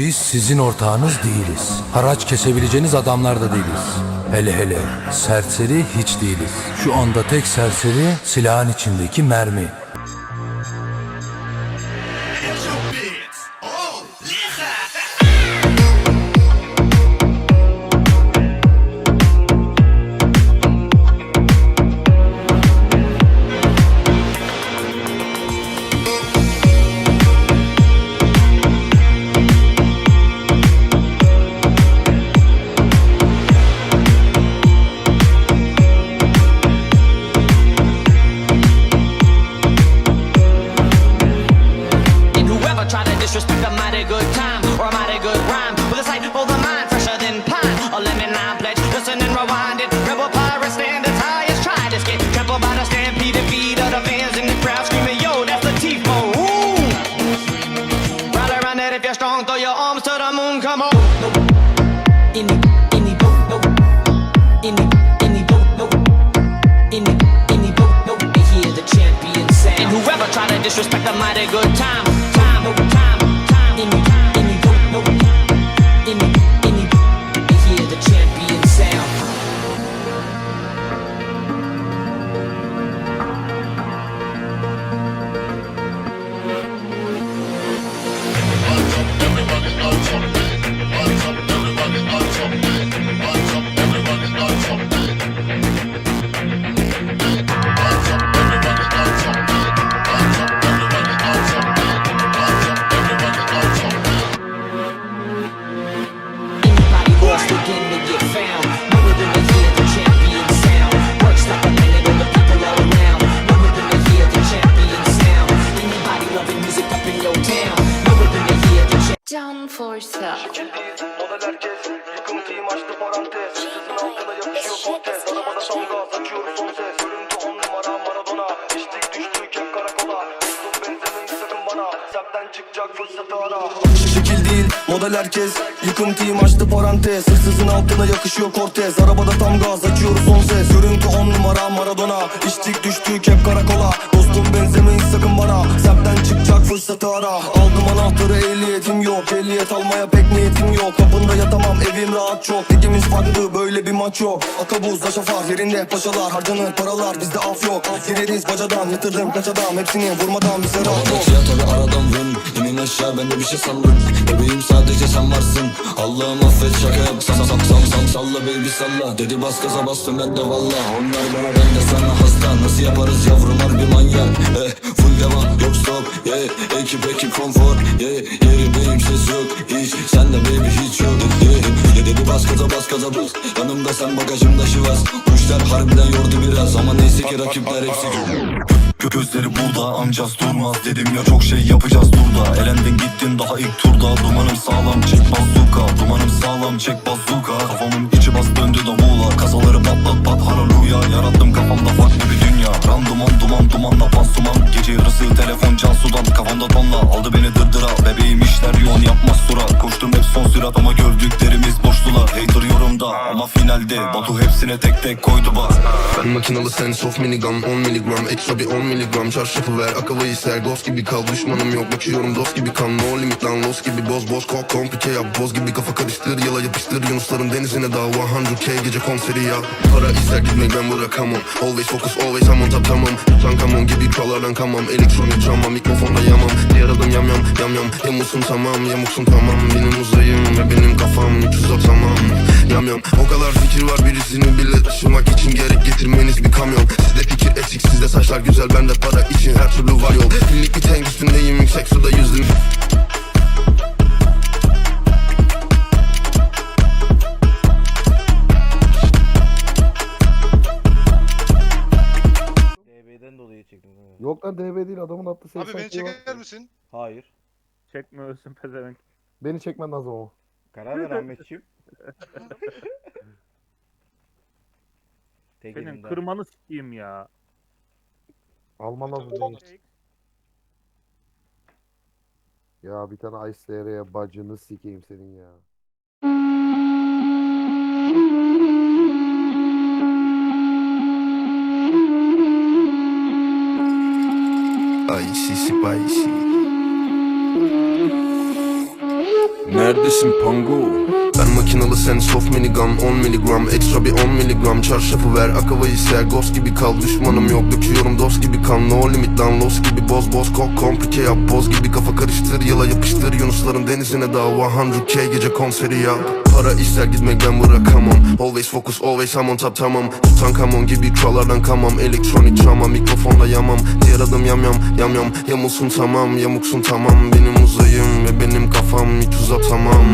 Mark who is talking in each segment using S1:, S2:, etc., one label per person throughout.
S1: Biz sizin ortağınız değiliz. Haraç kesebileceğiniz adamlar da değiliz. Hele hele serseri hiç değiliz. Şu anda tek serseri silahın içindeki mermi.
S2: disrespect, I'm at a good time. Begin to get found. Newer than to hear the champion sound. Work stop a minute on the people all around. Newer than to hear the champion sound. Anybody loving music up in your town. Newer than to hear the champion
S3: Can Forsa.
S4: Model herkes Yıkıntıyım açtı parantez Sizin altına yapışıyor kontes Arabada tam gaz model herkes Yıkıntıyım açtı parantez. Hırsızın altına yakışıyor kortez Arabada tam gaz açıyoruz son ses. Görüntü on numara Maradona. İçtik düştük hep karakola. Dostum benzemeyin sakın bana. Sertten çıkacak fırsatı ara. Aldım anahtarı ehliyetim yok. Ehliyet almaya pek niyetim yok. Kapında yatamam evim rahat çok. Ligimiz farklı böyle bir maç yok. Akabuz aşafar yerinde paşalar. Harcanır paralar bizde af yok. Gireriz bacadan yatırdım kaç adam. Hepsini vurmadan bize rahat yok
S5: tabi aradan vın. İnin aşağı ben de bir şey sallık Bebeğim sadece sen varsın. Allah'ım affet şaka yap. Sam sam sam sam salla baby salla. Dedi bas gaza bastım ben de valla. Onlar bana ben de sana hasta. Nasıl yaparız yavrum harbi manyak. Eh, Full devam yok stop. Yeah. Ekip ekip konfor. Yeah. Yeri benim ses yok. Hiç Sen de baby hiç yok. Yeah. Bas gaza bas gaza bas. Yanımda sen bagajımda şivas. Kuşlar harbiden yordu biraz Ama neyse ki rakipler hepsi
S6: Gö- Gözleri burada amcaz durmaz Dedim ya çok şey yapacağız durda Elendin gittin daha ilk turda. Dumanım sağlam çek bazuka Dumanım sağlam çek bazuka Kafamın içi bas döndü davula. Kasaları patlat pat haleluya finalde Batu hepsine tek tek koydu bak
S7: Ben makinalı sense of minigram 10 miligram Ekstra bir 10 miligram Çarşafı ver akıllı ser Ghost gibi kal. Düşmanım yok Bakıyorum dost gibi kan. No limit lan los gibi boz boz Kok komplike yap. Boz gibi kafa karıştır Yala yapıştır. Yunusların denizine dal 100k gece konseri ya Para ister gitmek ben bırakamam Always focus always I'm on top tamam Tutankamon gibi krallardan kamam Elektronik cama mikrofonda yamam. Diğer adım yam yam yam yam. Yamuksun tamam yamuksun tamam. Benim uzayım ve benim kafam 300 tamam. Yam yam. O kadar fikir var birisini bile taşımak için gerek getirmeniz bir kamyon Sizde fikir eksik sizde saçlar güzel bende para için her türlü var yol Pillik bir tank üstündeyim yüksek suda yüzdüm
S8: DB'den dolayı çektim.
S9: Yok lan DB değil adamın attığı 80
S10: Abi beni
S9: şey var.
S10: çeker misin?
S8: Hayır.
S11: Çekme ölsün pezevenk.
S9: Beni çekmen lazım o.
S8: Karar ver Ahmetciğim. Tek
S11: Senin
S8: elimden.
S11: kırmanı sikeyim ya.
S9: Alman lazım değil. Ya bir tane Ice SR'ye bacını sikeyim senin ya.
S7: Ay şişi bay şi
S5: Ne
S6: neredesin pango
S7: Ben makinalı sen soft minigun 10 miligram Ekstra bir 10 miligram Çarşafı ver akavayı ser Ghost gibi kal. Düşmanım yok Döküyorum dost gibi kan. No limit lan los gibi boz boz. Kok komplike yap boz gibi kafa karıştır. Yıla yapıştır Yunusların denizine dava 100k gece konseri yap. Para ister gitmek ben bırakamam. Always focus always I'm on top tamam. Tutankamon gibi krallardan kamam Elektronik travma mikrofonda yamam. Diğer adım yam yam yam yam. Yamulsun tamam yamuksun tamam. Benim uzayım ve benim kafam hiç uzatamam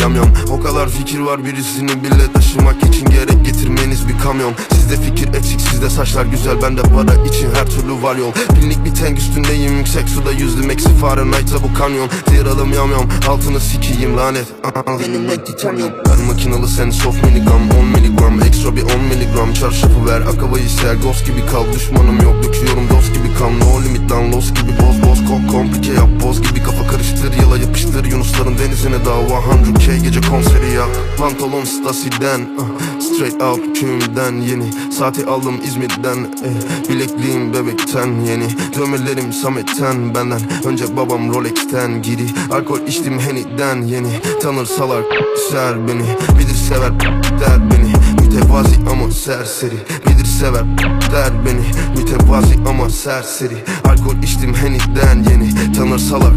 S7: Yam yam o kadar fikir var birisini bile taşımak için gerek getirmeniz bir kamyon. Sizde fikir eksik sizde saçlar güzel bende para için her türlü var yol. Binlik bir tank üstündeyim yüksek suda yüzdüm eksi Fahrenheit'a bu kanyon adım yam yam altını sikiyim lanet. Benim titanyum Ben makinalı sen soft minigun 10 miligram Ekstra bir 10 miligram Çarşafı ver akavayı ser Ghost gibi kal. Düşmanım yok döküyorum dost gibi kan. No limit lan los gibi boz boz. Kok komplike yap boz gibi kafa karıştır Yıla yapıştır Yunusların denizine dava 100k gece konseri yap Pantolon Stasi'den uh, Straight out köyümden yeni. Saati aldım İzmir'den eh, Bilekliğim bebekten yeni. Dövmelerim Samet'ten benden Önce babam Rolex'ten giri Alkol içtim Henny'den yeni. Tanırsalar ser beni Bilir sever der beni. Mütevazi ama serseri Bilir sever der beni. Mütevazi ama serseri. Alkol içtim Henny'den yeni. Tanırsalar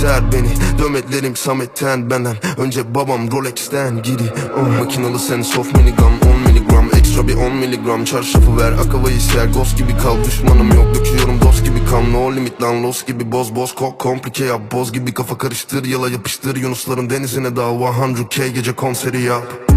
S7: ser beni. Dövmelerim Samet'ten benden. Önce babam Rolex'ten giri oh, Makinalı sen soft minigun 10 miligram Ekstra bir 10 miligram Çarşafı ver akavayı ser. Ghost gibi kal düşmanım yok. Döküyorum dost gibi kan. No limit lan los gibi boz boz. Kok komplike yap. Boz gibi kafa karıştır Yıla yapıştır. Yunusların denizine dava 100k gece konseri yap